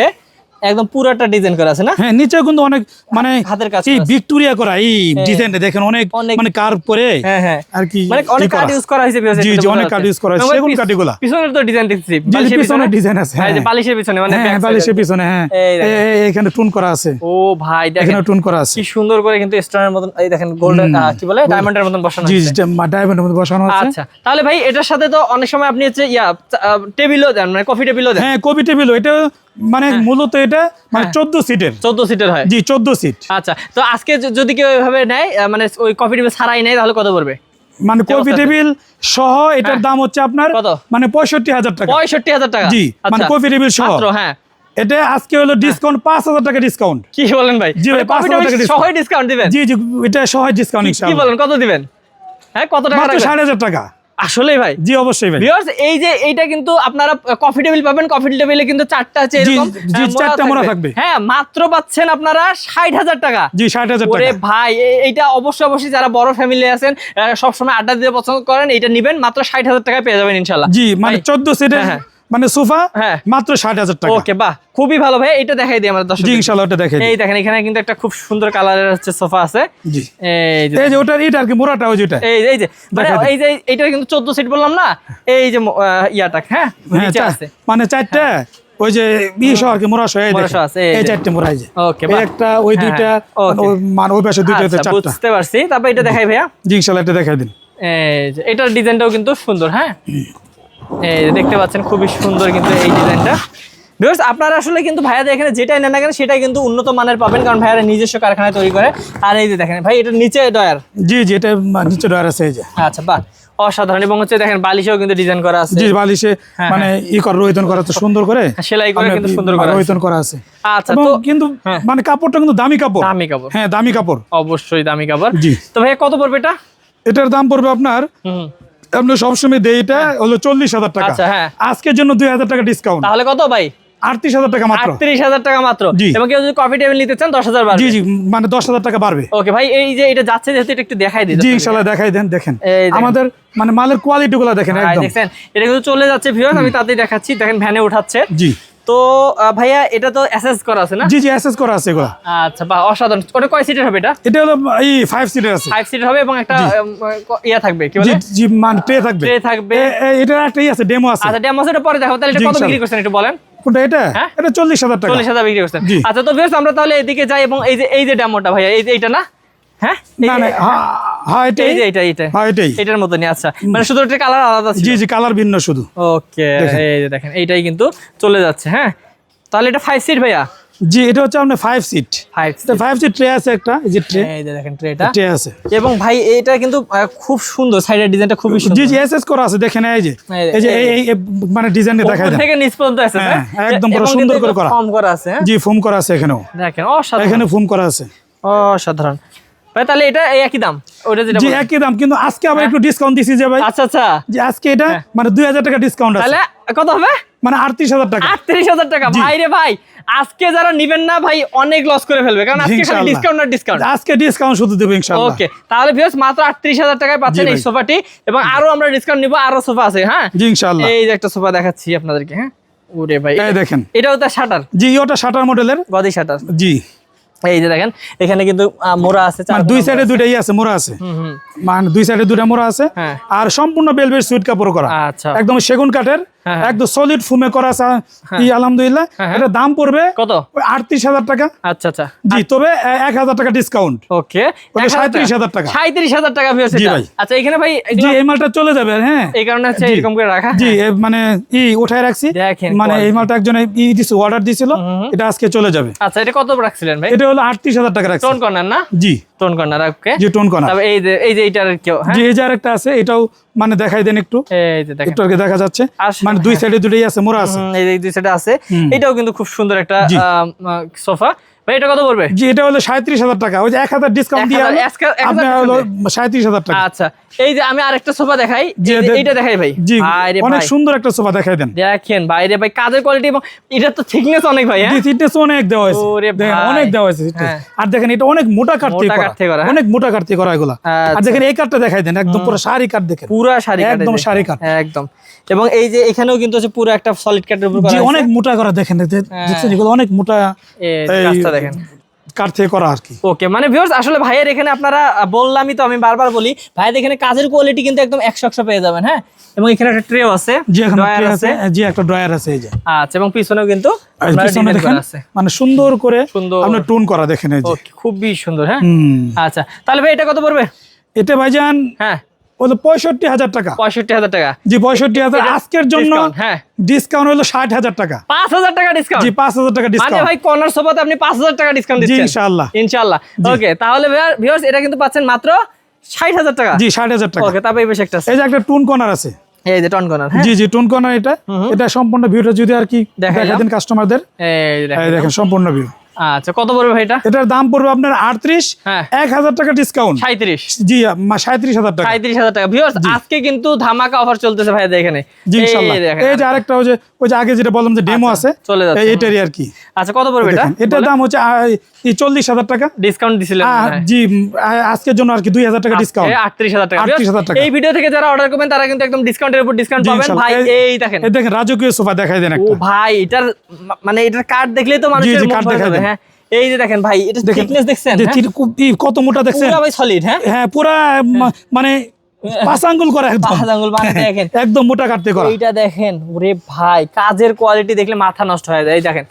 একদম পুরোটা ডিজাইন করা আছে না? হ্যাঁ নিচে কিন্তু অনেক মানে হাতের কাজ এই ভিক্টোরিয়া করা এই ডিজাইনটা দেখেন অনেক মানে কার পরে হ্যাঁ হ্যাঁ। আর কি মানে অনেক করা। কার্ড ইউজ করা হয়েছে জি, জি, অনেক। কার্ড use করা হয়েছে, সেগুন পিছ- পিছনের তো ডিজাইন দেখছি। বালিশের পিছনে? ডিজাইন আছে হ্যাঁ, যে হ্যাঁ। বালিশের পিছনে মানে হ্যাঁ বালিশের পিছনে হ্যাঁ। এখানে টুন করা আছে। ও ভাই দেখেন। এখানে টুন করা আছে। কি সুন্দর করে কিন্তু স্টোনের মতন এই দেখেন গোল্ডেন কি বলে? ডায়মন্ডের মতন বসানো জি হয়েছে। জি ডায়মন্ডের মধ্যে বসানো আছে। আচ্ছা তাহলে ভাই এটার সাথে তো অনেক সময় আপনি হচ্ছে ইয়া টেবিলও দেন মানে কফি টেবিলও দেন। হ্যাঁ কবি টেবিল এটা মানে মূলত এটা মানে চোদ্দ সিটের। চোদ্দ সিটের হয়। জি চোদ্দ সিট। আচ্ছা তো আজকে যদি কেউ এভাবে নেয় মানে ওই কফি টেবিল ছাড়াই নেয় তাহলে কত পড়বে? মানে কফি টেবিল সহ এটার দাম হচ্ছে আপনার কত? মানে পঁয়ষট্টি হাজার টাকা। পঁয়ষট্টি হাজার টাকা? জি, মানে আচ্ছা। কফি টেবিল সহ। হ্যাঁ। এটা আজকে হলো ডিসকাউন্ট পাঁচ হাজার টাকা ডিসকাউন্ট কি বলেন ভাই? জি ভাই, মানে কফি 5,000 টাকা ডিসকাউন্ট দিবেন? জি জি এটা সহ ডিসকাউন্ট কি বলেন কত দিবেন? হ্যাঁ কত টাকা? সাড়ে হাজার টাকা। আসলেই ভাই। জি অবশ্যই ভাই। ভিউয়ার্স এই যে এইটা কিন্তু আপনারা কফি টেবিল পাবেন। কফি টেবিলে কিন্তু চারটা আছে জি, এরকম। জি, চারটা মোড়া থাকবে। হ্যাঁ মাত্র পাচ্ছেন আপনারা ষাট হাজার টাকা। জি ষাট হাজার ওরে টাকা। ভাই এইটা অবশ্যই অবশ্যই যারা বড় ফ্যামিলি আছেন আহ, সবসময় আড্ডা দিতে পছন্দ করেন। এটা নিবেন মাত্র ষাট হাজার টাকায় পেয়ে যাবেন ইনশাল্লাহ জি মানে ভাই, চোদ্দ সিটের হ্যাঁ, মানে সোফা হ্যাঁ। মাত্র ষাট হাজার টাকা। ওকে বাহ খুবই ভালো ভাই এটা দেখাই দিই আমাদের দর্শক জি ইনশাল্লাহ ওটা দেখে এই দেখেন এখানে কিন্তু একটা খুব সুন্দর কালারের হচ্ছে সোফা আছে। জি। এই যে এই যে ওটার ইট আর কি মোড়াটা ওই যেটা এই এই যে মানে এই যে এইটা কিন্তু চোদ্দ সিট বললাম না? এই যে ইয়াটা হ্যাঁ? হ্যাঁ নিচে আছে। মানে চারটা ওই যে বিশ আর কি মোড়া সহ এই আছে, চারটে মোড়া এই যে। ওকে একটা ওই হ্যাঁ, দুইটা হ্যাঁ, মানে ওই- মানে পাশে দুইটা আচ্ছা, চারটা। বুঝতে পারছি। তারপর এটা দেখাই ভাইয়া। জি ইনশাল্লাহ এটা দেখাই দিন। এই যে এটার ডিজাইনটাও কিন্তু সুন্দর হ্যাঁ? দেখতে পাচ্ছেন খুবই সুন্দর কিন্তু এই ডিজাইনটা। ভিউয়ার্স আপনারা আসলে কিন্তু ভাইয়াদের এখানে যেটাই নেন না কেন সেটাই কিন্তু উন্নত মানের পাবেন কারণ ভাইয়ারা নিজস্ব কারখানায় তৈরি করে। আর এই যে দেখেন ভাই এটা নিচে ডয়ার জি জি এটা নিচে ডয়ার আছে এই যে। আচ্ছা বাহ অসাধারণ। এবং হচ্ছে দেখেন বালিশেও কিন্তু ডিজাইন করা আছে। জি বালিশে হ্যাঁ, মানে ই করা রোহিতন করা তো সুন্দর করে। সেলাই করে কিন্তু সুন্দর করা আছে। রোহিতন করা আছে। আচ্ছা তো কিন্তু হ্যাঁ। মানে কাপড়টা কিন্তু দামি কাপড়। দামি কাপড়। হ্যাঁ দামি কাপড়। অবশ্যই দামি কাপড়। জি। তো ভাইয়া কত পড়বে এটা? এটার দাম পড়বে আপনার আপনি সবসময় দেই এটা হলো চল্লিশ হাজার টাকা। আচ্ছা, হ্যাঁ। আজকের জন্য দুই হাজার টাকা ডিসকাউন্ট তাহলে কত ভাই? আটত্রিশ হাজার টাকা মাত্র। আটত্রিশ হাজার টাকা মাত্র। জি। এবং কেউ যদি কফি টেবিল নিতে চান দশ হাজার জি জি মানে দশ হাজার টাকা বাড়বে। ওকে ভাই এই যে এটা যাচ্ছে যেহেতু এটা একটু দেখাই জি ইনশাল্লাহ দেখাই দেন দেখেন। আমাদের মানে মালের কোয়ালিটি গুলো দেখেন দেখেন এটা কিন্তু চলে যাচ্ছে ভিউয়ার্স আমি তাতেই দেখাচ্ছি। দেখেন ভ্যানে উঠাচ্ছে। জি। তো ভাইয়া এটা তো অ্যাসেস করা আছে না? জি জি অ্যাসেস করা আছে এগুলা। আচ্ছা বা অসাধারণ। ওটা কয় সিটের হবে এটা? এটা হলো এই ফাইভ সিটার আছে। ফাইভ সিটের হবে এবং একটা ইয়া থাকবে কি বলে? জি মানে ট্রে থাকবে। ট্রে থাকবে। এ- এ- একটা ই আছে ডেমো আছে। আচ্ছা ড্যাম এটা পরে দেখো তাহলে এটা কত বিক্রি করছেন একটু বলেন? কোনটা এটা? হ্যাঁ? এটা চল্লিশ হাজার টাকা। চল্লিশ হাজার বিক্রি করছেন। আচ্ছা তো ভিউয়ার্স আমরা তাহলে এদিকে যাই এবং এই যে এই যে ড্যামোটা ভাইয়া এই যে এইটা না? হ্যাঁ? না না হ্যাঁ, হ্যাঁ এটাই এটা এটা। হ্যাঁ এটাই। এটার মতনই আচ্ছা। মানে শুধু একটা কালার আলাদা জি জি কালার ভিন্ন শুধু। ওকে এই যে দেখেন এইটাই কিন্তু চলে যাচ্ছে হ্যাঁ? তাহলে এটা ফাইভ সিট ভাইয়া? জি এটা হচ্ছে আপনার five seat five five seat tray আছে একটা এই যে ট্রে এই যে দেখেন ট্রেটা ট্রে আছে। এবং ভাই এটা কিন্তু খুব সুন্দর সাইডের ডিজাইনটা খুবই সুন্দর জি জি এসএস করা আছে দেখেন এই যে। এই- যে এই মানে থেকে নিচ পর্যন্ত আছে হ্যাঁ, একদম পুরো সুন্দর করে করা। ফর্ম করা আছে হ্যাঁ? জি করা আছে এখানেও। দেখেন অসাধারণ। এখানে করা আছে। অসাধারণ। ভাই তাহলে এটা একই দাম? ওটা যেটা জি একই দাম কিন্তু আজকে আবার একটু ডিসকাউন্ট দিছি যে ভাই। আচ্ছা আচ্ছা। যে আজকে এটা মানে দুই হাজার টাকা ডিসকাউন্ট আছে। তাহলে কত হবে? মানে আটত্রিশ হাজার টাকা। আটত্রিশ হাজার টাকা। জি। ভাই রে ভাই আজকে যারা নিবেন না ভাই অনেক লস করে ফেলবে। কারণ আজকে খালি ডিসকাউন্ট আর ডিসকাউন্ট আজকে ডিসকাউন্ট শুধু দেবো ইনশাআল্লাহ ওকে তাহলে ভিউয়ার্স মাত্র আটত্রিশ হাজার টাকায় পাচ্ছেন এই সোফাটি। এবং আরও আমরা ডিসকাউন্ট নিব আরও সোফা আছে হ্যাঁ? জি ইনশাআল্লাহ এই যে একটা সোফা দেখাচ্ছি আপনাদেরকে হ্যাঁ? ওরে ভাই। এই দেখেন। এটাও তো শাটার। জি ওটা শাটার মডেলের গদি শাটার। জি। এই যে দেখেন এখানে কিন্তু মোড়া আছে মানে দুই সাইডে দুইটাই আছে মোড়া আছে। মানে দুই সাইডে দুইটা মোড়া আছে। হ্যাঁ। আর সম্পূর্ণ বেলভেট সুইট কাপড় করা। আচ্ছা। একদম সেগুন কাঠের। একদম সলিড ফুমে করা আলহামদুলিল্লাহ। হ্যাঁ, হ্যাঁ। এটা দাম পড়বে কত? আটত্রিশ হাজার টাকা। আচ্ছা আচ্ছা। জি তবে এক হাজার টাকা ডিসকাউন্ট ওকে। ওটা 37,000 টাকা। সাঁত্রিশ হাজার টাকা। জি এটা। ভাই। আচ্ছা এখানে ভাই জি এই মালটা চলে যাবে হ্যাঁ। এই কারণে হচ্ছে এরকম করে রাখা। জি মানে ই উঠায় রাখছি। মানে এই মালটা একজন ই দিছে অর্ডার দিছিল। এটা আজকে চলে যাবে। আচ্ছা এটা কত রাখছিলেন ভাই? এটা হলো আটত্রিশ হাজার টাকা রাখছি। টোন কর্নার না? জি। টোন কর্নার ওকে জি টোন কর্নার তবে এই যে এই যে এটার কি হ্যাঁ? জি এই যে আরেকটা আছে এটাও মানে দেখাই দেন একটু। এই যে দেখেন। একটু দেখা যাচ্ছে। মানে দুই সাইডে দুটোই আছে মোড়া আছে। এই দুই সাইডে আছে। এটাও কিন্তু খুব সুন্দর একটা। সোফা ভাই এটা কত পড়বে? জি এটা হলো সাঁত্রিশ হাজার টাকা। ওই যে এক হাজার ডিসকাউন্ট দিয়ে 1000 এক হাজার আপনার হলো সাঁত্রিশ হাজার টাকা। আচ্ছা এই যে আমি আরেকটা সোফা দেখাই। জি, এই যে দে- এইটা দেখাই ভাই। জি অনেক সুন্দর একটা সোফা দেখাই দেন। দেখেন বাইরে ভাই কাজের কোয়ালিটি এবং এটা তো থিকনেস অনেক ভাই হ্যাঁ? জি অনেক দেওয়া হয়েছে। ওরে ভাই। অনেক দেওয়া হয়েছে। আর দেখেন এটা অনেক মোটা থেকে করা, করা? অনেক মোটা কাঠ থেকে করা এগুলা। আর আচ্ছা। দেখেন এই দেখাই দেন একদম পুরো সারি কাঠ দেখেন। পুরা শাড়ি কাটে একদম শাড়ি কাট। হ্যাঁ, একদম। এবং এই যে এখানেও কিন্তু হচ্ছে পুরো একটা সলিড কাটের উপর করা অনেক মোটা করা দেখেন হ্যাঁ। দেখছেন এগুলো অনেক মোটা দেখেন। কাঠ থেকে করা আর কি? ওকে মানে ভিউয়ার্স আসলে ভাইয়ের এখানে আপনারা বললামই তো আমি বারবার বলি ভাইয়ের এখানে কাজের কোয়ালিটি কিন্তু একদম একশো একশো পেয়ে যাবেন হ্যাঁ? এবং এখানে একটা ট্রেও আছে জি এখন dryer আছে। জি একটা ড্রয়ার আছে এই যে। আচ্ছা এবং পিছনেও কিন্তু পিছনে দেখেন মানে সুন্দর করে সুন্দর। আপনার টোন করা দেখেন এই যে। খুবই সুন্দর হ্যাঁ? আচ্ছা তাহলে ভাই এটা কত পড়বে? এটা ভাইজান হ্যাঁ। পঁয়ষট্টি হাজার টাকা। পঁয়ষট্টি হাজার টাকা। জি পঁয়ষট্টি হাজার। আজকের জন্য হ্যাঁ। ডিসকাউন্ট হলো ষাট হাজার টাকা। পাঁচ হাজার টাকা ডিসকাউন্ট জি পাঁচ হাজার টাকা ডিসকাউন্ট ভাই কর্নার সোফাতে আপনি পাঁচ হাজার টাকা ডিসকাউন্ট দিচ্ছেন। ইনশাআল্লাহ। ইনশাআল্লাহ। ওকে তাহলে ভিউয়ার্স এটা কিন্তু পাচ্ছেন মাত্র ষাট হাজার টাকা। জি ষাট হাজার টাকা। ওকে তারপর এই পাশে একটা আছে। এই যে একটা টুন কর্নার আছে। এই যে টন কর্নার হ্যাঁ। জি জি টুন কর্নার এটা। এটা সম্পূর্ণ ভিউটা যদি আর কি দেখাইলাম। দেখা দেন কাস্টমারদের। এই দেখেন সম্পূর্ণ ভিউ আচ্ছা কত পড়বে ভাই এটা? এটার দাম পড়বে আপনার আটত্রিশ হ্যাঁ। এক হাজার টাকা ডিসকাউন্ট সাঁত্রিশ জি সাঁত্রিশ হাজার টাকা। সাঁত্রিশ হাজার টাকা। ভিউয়ার্স আজকে কিন্তু ধামাকা অফার চলতেছে ভাই এখানে জি এই ইনশাআল্লাহ এই যে আরেকটা ওই যে ওই যে আগে যেটা বললাম যে ডেমো আছে চলে যাচ্ছে। এটারই আর কি। আচ্ছা কত পড়বে এটা? এটার দাম হচ্ছে চল্লিশ হাজার টাকা। ডিসকাউন্ট দিছিলেন জি আজকের জন্য আর কি দুই হাজার টাকা ডিসকাউন্ট আটত্রিশ হাজার টাকা। 38,000 টাকা। এই ভিডিও থেকে যারা অর্ডার করবেন তারা কিন্তু একদম ডিসকাউন্টের উপর ডিসকাউন্ট পাবেন। ভাই এই- দেখেন। এই দেখেন রাজকীয় সোফা দেখাই দেন ও ভাই এটার মানে এটার কার্ড দেখলেই তো মানুষের মন ভরে যাবে। হ্যাঁ এই যে দেখেন ভাই এটা থিকনেস দেখছেন হ্যাঁ? কত মোটা দেখছেন? পুরো ভাই সলিড হ্যাঁ? হ্যাঁ পুরা মানে পাঁচ আঙ্গুল করা একদম। পাঁচ আঙ্গুল মানে দেখেন। একদম মোটা কাটতে করা। এইটা দেখেন ওরে ভাই কাজের কোয়ালিটি দেখলে মাথা নষ্ট হয়ে যায় এই দেখেন।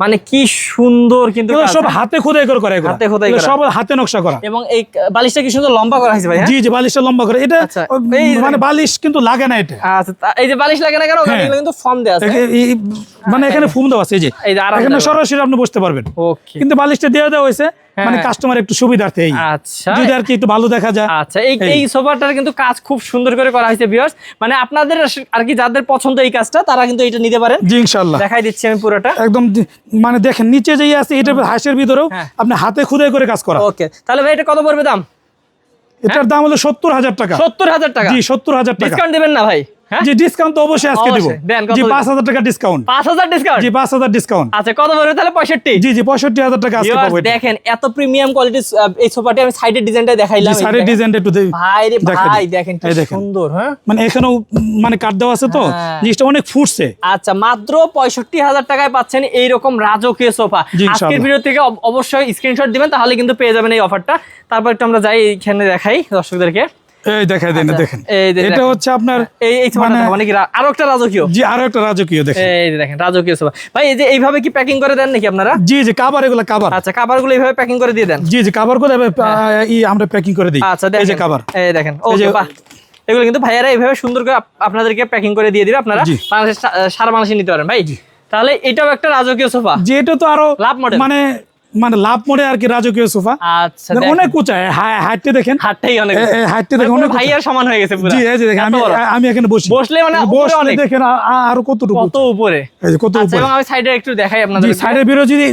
মানে কি সুন্দর কিন্তু সব হ্যাঁ? হাতে খোদাই করে করে হাতে খোদাই করে। সব হাতে নকশা করা। এবং এই বালিশটা কি সুন্দর লম্বা করা হয়েছে ভাই হ্যাঁ? জি জি বালিশটা লম্বা করে। এটা আচ্ছা, এই মানে বালিশ কিন্তু লাগে না এটা। আচ্ছা এই যে বালিশ লাগে না কেন? ওখানে হ্যাঁ। কিন্তু ফর্ম দেয়া আছে। মানে এখানে ফর্ম দেওয়া আছে এই যে। এখানে। সরাসরি আপনি বসতে পারবেন। ওকে। কিন্তু বালিশটা দেওয়া দেওয়া হয়েছে মানে হ্যাঁ। কাস্টমার একটু সুবিধার্থে এই। আচ্ছা। যদি আর কি একটু ভালো দেখা যায়। আচ্ছা এই এই। সোফাটার কিন্তু কাজ খুব সুন্দর করে করা হয়েছে ভিউয়ার্স মানে আপনাদের আর কি যাদের পছন্দ এই কাজটা তারা কিন্তু এটা নিতে পারেন। জি ইনশাল্লাহ দেখাই দিচ্ছি আমি পুরোটা। একদম মানে দেখেন নিচে যেই আছে এটা হাঁসের ভিতরেও হ্যাঁ। আপনি হাতে খুদাই করে কাজ করা। ওকে। তাহলে ভাই এটা কত পড়বে দাম? এটার দাম হলো সত্তর হাজার টাকা। সত্তর হাজার টাকা? জি সত্তর হাজার টাকা। ডিসকাউন্ট দেবেন না ভাই? হ্যাঁ জি ডিসকাউন্ট তো অবশ্যই আজকে দিব। জি দিবেন? পাঁচ হাজার টাকা ডিসকাউন্ট পাঁচ হাজার ডিসকাউন্ট জি পাঁচ হাজার ডিসকাউন্ট আচ্ছা কত পড়বে তাহলে পঁয়ষট্টি। জি জি পঁয়ষট্টি হাজার টাকা আজকে পাবো। দেখেন এত প্রিমিয়াম কোয়ালিটির এই সোফাটি আমি সাইডের ডিজাইনটা দেখাইলাম। এই সাইডের ডিজাইনটা একটু ভাই রে ভাই দেখেন কি সুন্দর হ্যাঁ? মানে এখানেও মানে কাট দেওয়া আছে তো হ্যাঁ। জিনিসটা অনেক ফুটছে। আচ্ছা মাত্র পঁয়ষট্টি হাজার টাকায় পাচ্ছেন এইরকম রাজকীয় সোফা জি, আজকের ভিডিও থেকে অবশ্যই স্ক্রিনশট দিবেন তাহলে কিন্তু পেয়ে যাবেন এই অফারটা তারপর একটু আমরা যাই এইখানে দেখাই দর্শকদেরকে। এই দেখাই দেন আচ্ছা, দেখেন। এটা হচ্ছে আপনার এই এই মানে- কি আরও একটা রাজকীয়। জি আরও একটা রাজকীয় দেখেন। এই দেখেন রাজকীয় সোফা ভাই এই যে এইভাবে কি প্যাকিং করে দেন নাকি আপনারা? জি জি এগুলা আচ্ছা কাভারগুলো এইভাবে প্যাকিং করে দিয়ে দেন। জি জি কাবার করে এবার, আহ, ই আমরা প্যাকিং করে দিই। আচ্ছা এই যে এই দেখেন এই যে- ওকে বাহ। এগুলো কিন্তু ভাইয়ারা এইভাবে সুন্দর করে আপনাদেরকে প্যাকিং করে দিয়ে দিবে আপনারা। বাংলাদেশ সারা বাংলাদেশে নিতে পারেন ভাই। তাহলে এটাও একটা রাজকীয় সোফা যে এটা তো আরও লাভ মডেল মানে মানে লাভ মোড়ে আর কি রাজকীয় সোফা। আচ্ছা মানে অনেক উঁচা হাইটে দেখেন। হাতটাই অনেক এ- এ, হাইটে দেখেন অনেক ভাইয়ার সমান হয়ে গেছে পুরো। জি এই যে দেখেন আমি আমি এখানে বসি। বসলে মানে বসলে অনেক। দেখেন আ- আ- কতটুকু কত উপরে? এই যে কত আচ্ছা উপরে। এবং আমি সাইডে একটু দেখাই আপনাদের জি সাইডের বিরো যদি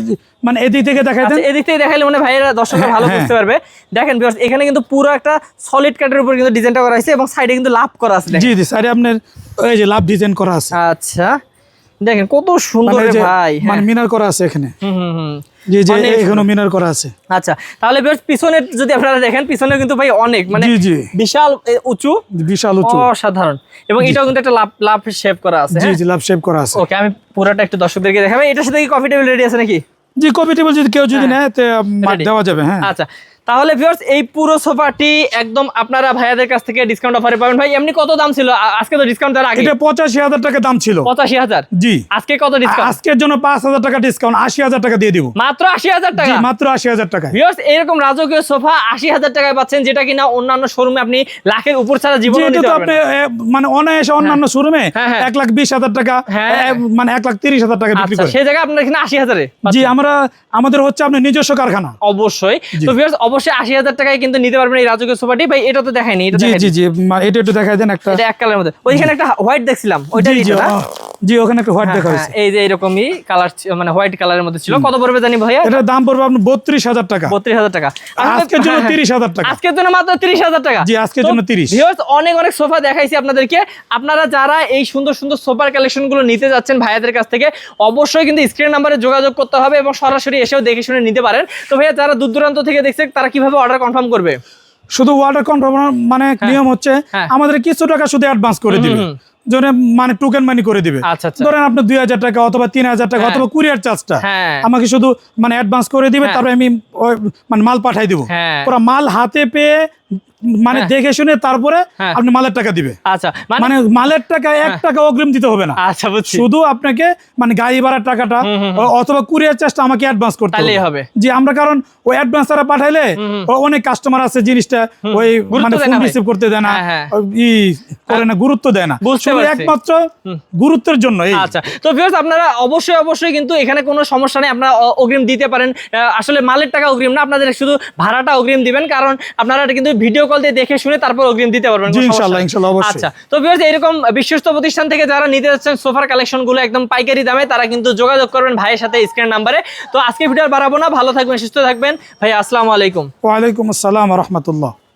মানে এদিক থেকে দেখাই দেন। আচ্ছা এদিক থেকে দেখাইলে মানে ভাইয়েরা দর্শকরা ভালো হ্যাঁ। বুঝতে পারবে। দেখেন viewers, এখানে কিন্তু পুরো একটা সলিড কাটের উপর কিন্তু ডিজাইনটা করা হয়েছে এবং সাইডে কিন্তু লাভ করা আছে জি জি সাইডে আপনার এই যে লাভ ডিজাইন করা আছে। আচ্ছা। দেখেন কত সুন্দর মানে ভাই মানে হ্যাঁ। মিনার করা আছে এখানে। হুম হুম হুম। জি জি এখানে মিনার করা আছে। আচ্ছা তাহলে বেশ পিছনে যদি আপনারা দেখেন পিছনে কিন্তু ভাই অনেক মানে বিশাল উঁচু বিশাল উঁচু। অসাধারণ। এবং এটাও কিন্তু একটা লাভ লাভ শেপ করা আছে জি জি লাভ শেপ করা আছে। ওকে আমি পুরোটা একটু দর্শকদেরকে দেখাবো এটার সাথে কি কফি রেডি আছে নাকি? জি কপি যদি কেউ যদি নেয় তে দেওয়া যাবে হ্যাঁ। আচ্ছা। তাহলে ভিউয়ার্স এই পুরো সোফাটি একদম আপনারা ভাইয়াদের কাছ থেকে ডিসকাউন্ট অফারে পাবেন। ভাই এমনি কত দাম ছিল? আজকে তো ডিসকাউন্ট দেওয়ার আগে এটা পঁচাশি হাজার টাকা দাম ছিল। পঁচাশি হাজার? জি। আজকে কত ডিসকাউন্ট আজকের জন্য পাঁচ হাজার টাকা ডিসকাউন্ট আশি হাজার টাকা দিয়ে দিব। মাত্র আশি হাজার জি টাকা? মাত্র আশি হাজার টাকা ভিউয়ার্স এরকম রাজকীয় সোফা আশি হাজার টাকায় পাচ্ছেন যেটা কিনা অন্যান্য শোরুমে আপনি লাখের উপর ছাড়া জীবন নিতে পারবেন আপনি মানে অনায়াসে অন্যান্য শোরুমে হ্যাঁ, হ্যাঁ। এক লাখ বিশ হাজার টাকা হ্যাঁ। মানে এক লাখ তিরিশ হাজার টাকা বিক্রি আচ্ছা করে। সেই জায়গায় আপনার এখানে আশি হাজারে জি আমরা আমাদের হচ্ছে আপনার নিজস্ব কারখানা। অবশ্যই। তো ভিউয়ার্স অবশ্যই আশি হাজার টাকায় কিন্তু নিতে পারবেন এই রাজকীয় সোফাটি। ভাই এটা তো দেখায়নি এটা জি জি জি এটা একটু দেখায় দেন একটা। এটা এক কালের মধ্যে। ওইখানে একটা হোয়াইট দেখছিলাম ওইটা জি ওখানে একটা হোয়াইট হ্যাঁ, দেখা হ্যাঁ, হয়েছে। এই যে এরকমই কালার মানে হোয়াইট কালারের মধ্যে ছিল। কত পড়বে জানি ভাইয়া? এটার দাম পড়বে আপনার বত্রিশ হাজার টাকা। বত্রিশ হাজার টাকা। আজকের জন্য হ্যাঁ, হ্যাঁ। তিরিশ হাজার টাকা। আজকের জন্য মাত্র তিরিশ হাজার টাকা। জি, আজকের জন্য 30 viewers, অনেক অনেক সোফা দেখাইছি আপনাদেরকে। আপনারা যারা এই সুন্দর সুন্দর সোফার কালেকশনগুলো নিতে যাচ্ছেন ভাইয়াদের কাছ থেকে অবশ্যই কিন্তু স্ক্রিন নাম্বারে যোগাযোগ করতে হবে এবং সরাসরি এসেও দেখে শুনে নিতে পারেন। তো ভাইয়া যারা দূর দূরান্ত থেকে দেখছে তারা কীভাবে অর্ডার কনফার্ম করবে? শুধু ওয়াটার কনফার্ম মানে নিয়ম হচ্ছে হ্যাঁ। আমাদের কিছু টাকা শুধু অ্যাডভান্স করে দিবে। মানে টোকেন মানি করে দিবে আচ্ছা, আচ্ছা। ধরেন আপনি দুই হাজার টাকা অথবা তিন হাজার টাকা হ্যাঁ। অথবা কুরিয়ার চার্জটা হ্যাঁ। আমাকে শুধু মানে অ্যাডভান্স করে দিবে হ্যাঁ। তারপরে আমি মানে মাল পাঠাই দিব ওরা মাল হাতে পেয়ে মানে হ্যাঁ। দেখে শুনে তারপরে হ্যাঁ। আপনি মালের টাকা দিবে। আচ্ছা মানে মানে মালের টাকা এক টাকা অগ্রিম দিতে হবে না। আচ্ছা বুঝছি। শুধু আপনাকে মানে গাড়ি ভাড়ার টাকাটা অথবা কুরিয়ার চার্জটা আমাকে অ্যাডভান্স করতে তাহলেই হবে। জি আমরা কারণ ওই অ্যাডভান্স তারা পাঠাইলে অনেক কাস্টমার আছে জিনিসটা ওই মানে ফোন রিসিভ করতে দেয় না। হ্যাঁ, হ্যাঁ। ই করে না গুরুত্ব দেয় না। একমাত্র গুরুত্বের জন্য এই। আচ্ছা তো ভিউয়ার্স আপনারা অবশ্যই অবশ্যই কিন্তু এখানে কোনো সমস্যা নেই। আপনারা অগ্রিম দিতে পারেন। আসলে মালের টাকা অগ্রিম না আপনাদের শুধু ভাড়াটা অগ্রিম দিবেন। কারণ আপনারা কিন্তু ভিডিও কল দিয়ে দেখে শুনে তারপর অগ্রিম দিতে পারবেন ইনশাআল্লাহ ইনশাআল্লাহ অবশ্যই। আচ্ছা তো ভিউয়ার্স এরকম বিশ্বস্ত প্রতিষ্ঠান থেকে যারা নিতে যাচ্ছেন সোফার কালেকশনগুলো একদম পাইকারি দামে তারা কিন্তু যোগাযোগ করবেন ভাইয়ের সাথে স্ক্রিন নাম্বারে তো আজকে ভিডিও বাড়াবো না ভালো থাকবেন সুস্থ থাকবেন। ভাই আসসালামু আলাইকুম। ওয়া আলাইকুম আসসালাম রহমতুল্লাহ।